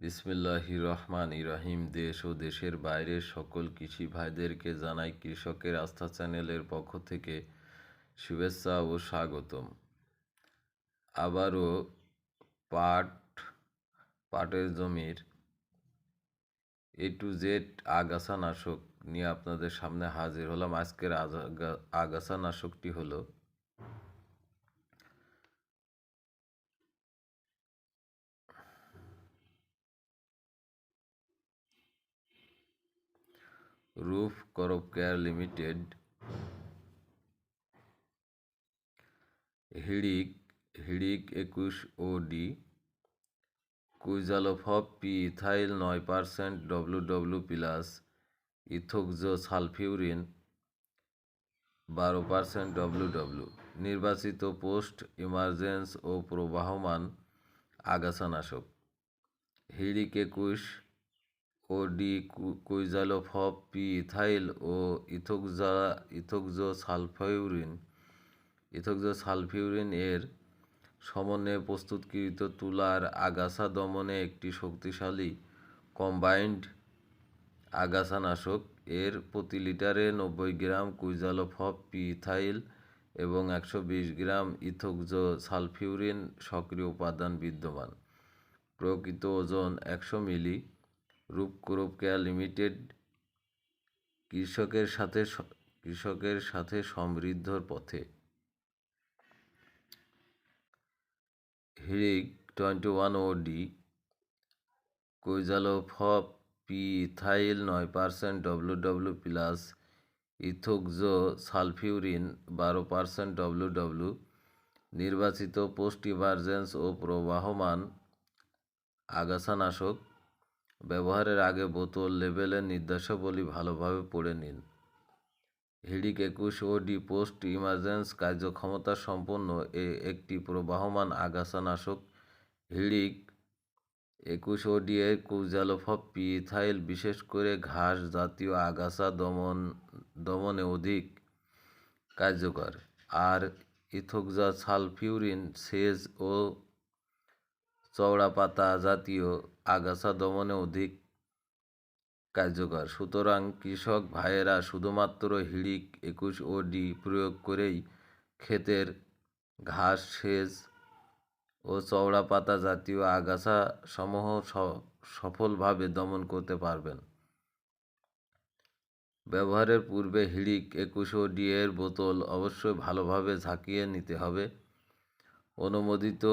বিসমিল্লাহি রহমান ইরাহিম। দেশ ও দেশের বাইরের সকল কৃষি ভাইদেরকে জানাই কৃষকের আস্থা চ্যানেলের পক্ষ থেকে শুভেচ্ছা ও স্বাগতম। আবারও পাট, পাটের জমির এ টু জেড আগাছানাশক নিয়ে আপনাদের সামনে হাজির হলাম। আজকের আগা- আগাছা নাশকটি হলো রুফ করপ কেয়ার লিমিটেড হিড়িক হিড়িক একুশ O D quizalofop P ethyl নয় percent W W plus ethoxysulfuron বারো পার্সেন্ট ডব্লু ডব্লু নির্বাচিত পোস্ট ইমার্জেন্স ও প্রবাহমান আগাছানাশক। হিড়িক একুশ O D quizalofop P ethyl ও ইথোকজা ইথোকজো সালফিউরিন ইথোকজো সালফিউরিন এর সমন্বয়ে প্রস্তুতকৃত তুলার আগাছা দমনে একটি শক্তিশালী কম্বাইন্ড আগাছানাশক। এর প্রতি লিটারে নব্বই গ্রাম কুইজালোফপ পিথাইল এবং একশো বিশ গ্রাম ইথোকজো সালফিউরিন সক্রিয় উপাদান বিদ্যমান। প্রকৃত ওজন একশো মিলি রূপকুরূপ কেয়ার লিমিটেড কৃষকের সাথে কৃষকের সাথে সমৃদ্ধর পথে। Hirik twenty one O D quizalofop P ethyl নয় percent W W plus ethoxysulfuron বারো পার্সেন্ট ডব্লু ডব্লু নির্বাচিত পোস্ট ইমার্জেন্স ও প্রবাহমান আগাছানাশক ব্যবহারের আগে বোতল, লেবেলের নির্দেশাবলী ভালোভাবে পড়ে নিন। হিড়িক একুশ ও ডি পোস্ট ইমার্জেন্স কার্যক্ষমতা সম্পন্ন এ একটি প্রবাহমান আগাছানাশক। হিড়িক একুশ ও ডি এর কুজালোফপ পিথাইল, বিশেষ করে ঘাস জাতীয় আগাছা দমন, দমনে অধিক কার্যকর। আর ইথোকজা সালফিউরিন সেজ ও চওড়া পাতা জাতীয় আগাছা দমনে অধিক কার্যকর। সুতরাং কৃষক ভাইয়েরা শুধুমাত্র হিড়িক, একুশ ও ডি প্রয়োগ করেই ক্ষেতের ঘাস, সেচ ও চওড়া পাতা জাতীয় আগাছা সমূহ সফলভাবে দমন করতে পারবেন। ব্যবহারের পূর্বে হিড়িক, একুশ ও ডি এর বোতল অবশ্যই ভালোভাবে ঝাঁকিয়ে নিতে হবে। অনুমোদিত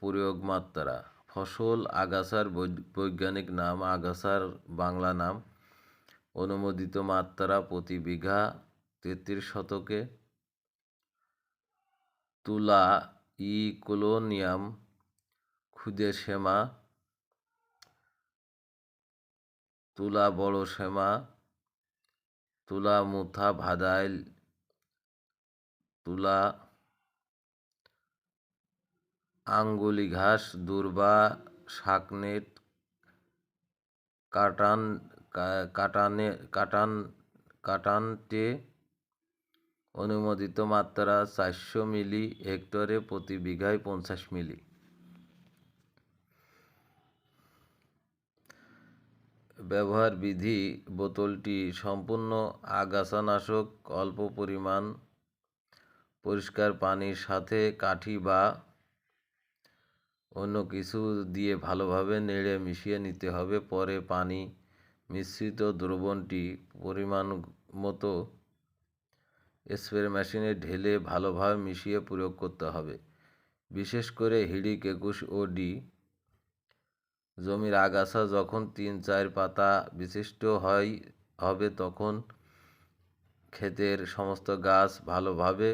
প্রয়োগ মাত্রা ফসল, আগাছার বৈজ্ঞানিক নাম, আগাছার বাংলা নাম, অনুমোদিত মাত্রা প্রতি বিঘা তেত্রিশ শতকে, তুলা ই কোলোনিয়াম খুদে সেমা, তুলা বড় সেমা, তুলা মুথা ভাদাইল, তুলা আঙ্গুলি ঘাস, দুর্বা, শাকনেট, কাটান কাটানে, কাটান, কাটানটে অনুমোদিত মাত্রা চারশো মিলি হেক্টরে প্রতি বিঘায় পঞ্চাশ মিলি। ব্যবহার বিধি বোতলটি সম্পূর্ণ আগাছানাশক, অল্প পরিমাণ, পরিষ্কার পানির সাথে কাঠি বা অন্য কিছু দিয়ে ভালোভাবে নেড়ে মিশিয়ে নিতে হবে। পরে পানি মিশ্রিত দ্রবণটি পরিমাণ মতো স্প্রে মেশিনে ঢেলে ভালোভাবে মিশিয়ে প্রয়োগ করতে হবে। বিশেষ করে হিড়িক একুশ ও ডি জমির আগাছা যখন তিন চার পাতা বিশিষ্ট হয়, হবে তখন ক্ষেতের সমস্ত গাছ ভালোভাবে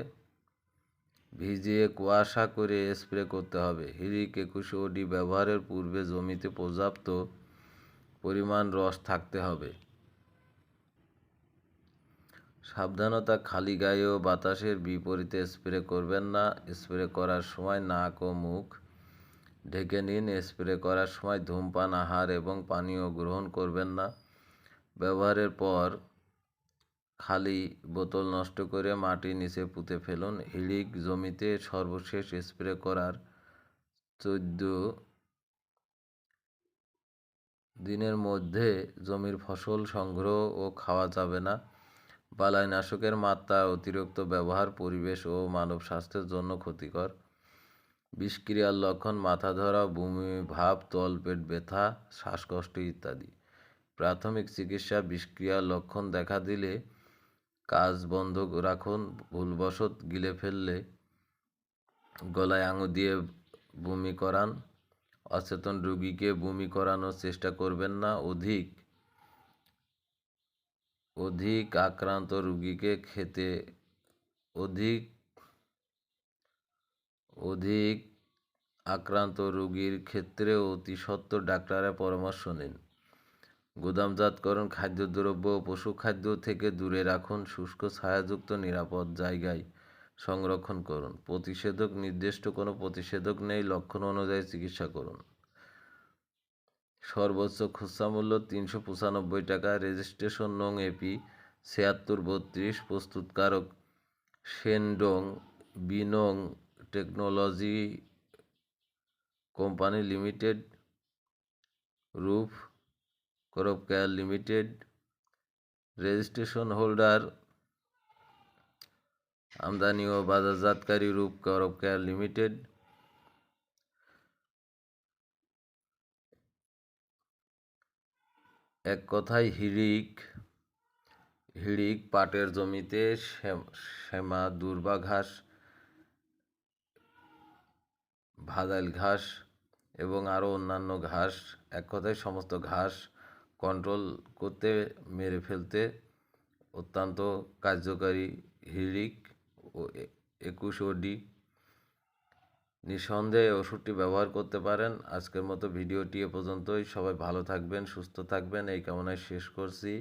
ভিজিয়ে কুয়াশা করে স্প্রে করতে হবে। হিরিক একুশ ওডি ব্যবহারের পূর্বে জমিতে পর্যাপ্ত পরিমাণ রস থাকতে হবে। সাবধানতা খালি গায়ে ও বাতাসের বিপরীতে স্প্রে করবেন না। স্প্রে করার সময় নাক ও মুখ ঢেকে নিন। স্প্রে করার সময় ধূমপান, আহার এবং পানীয় গ্রহণ করবেন না। ব্যবহারের পর খালি বোতল নষ্ট করে মাটির নিচে পুঁতে ফেলুন। হিড়িক জমিতে সর্বশেষ স্প্রে করার চোদ্দ দিনের মধ্যে জমির ফসল সংগ্রহ ও খাওয়া যাবে না। বালাইনাশকের মাত্রা, অতিরিক্ত ব্যবহার, পরিবেশ ও মানব স্বাস্থ্যের জন্য ক্ষতিকর। বিষক্রিয়ার লক্ষণ, মাথা ধরা, বমি, ভাব তলপেট ব্যথা, শ্বাসকষ্ট ইত্যাদি। প্রাথমিক চিকিৎসা, বিষক্রিয়ার লক্ষণ দেখা দিলে কাজ বন্ধ রাখুন, ভুলবশত গিলে ফেললে গলায় আঙুল দিয়ে বমি করান। অচেতন রোগীকে বমি করানোর চেষ্টা করবেন না। অধিক অধিক আক্রান্ত রোগীকে খেতে, অধিক অধিক আক্রান্ত রোগীর ক্ষেত্রে অতি সত্বর ডাক্তারের পরামর্শ নিন। গুদামজাতকরণ খাদ্যদ্রব্য ও পশু খাদ্য থেকে দূরে রাখুন শুষ্ক, ছায়াযুক্ত, নিরাপদ জায়গায় সংরক্ষণ করুন। প্রতিষেধক নির্দিষ্ট, কোনো প্রতিষেধক নেই, লক্ষণ অনুযায়ী চিকিৎসা করুন। সর্বোচ্চ খুচরা মূল্য তিনশো পঁচানব্বই টাকা, রেজিস্ট্রেশন নং এপি ছিয়াত্তর বত্রিশ, প্রস্তুতকারক Shandong Binnong technology company limited রূপ crop care limited registration holder আমদানি ও বাজারজাতকারী রূপ করপ কেয়ার লিমিটেড এক কথায় হিড়িক হিড়িক পাটের জমিতে শ্যাম- দুর্বা ঘাস, ভাদাইল ঘাস এবং আরও অন্যান্য ঘাস, এক কথায় সমস্ত ঘাস কন্ট্রোল করতে, মেরে ফেলতে অত্যন্ত কার্যকারী হিরিক ও একুশ ওডি নিঃসন্দেহে ওষুধটি ব্যবহার করতে পারেন। আজকের মতো ভিডিওটি এ পর্যন্তই। সবাই ভালো থাকবেন, সুস্থ থাকবেন। এই কামনায় শেষ করছি।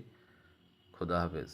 খোদা হাফেজ।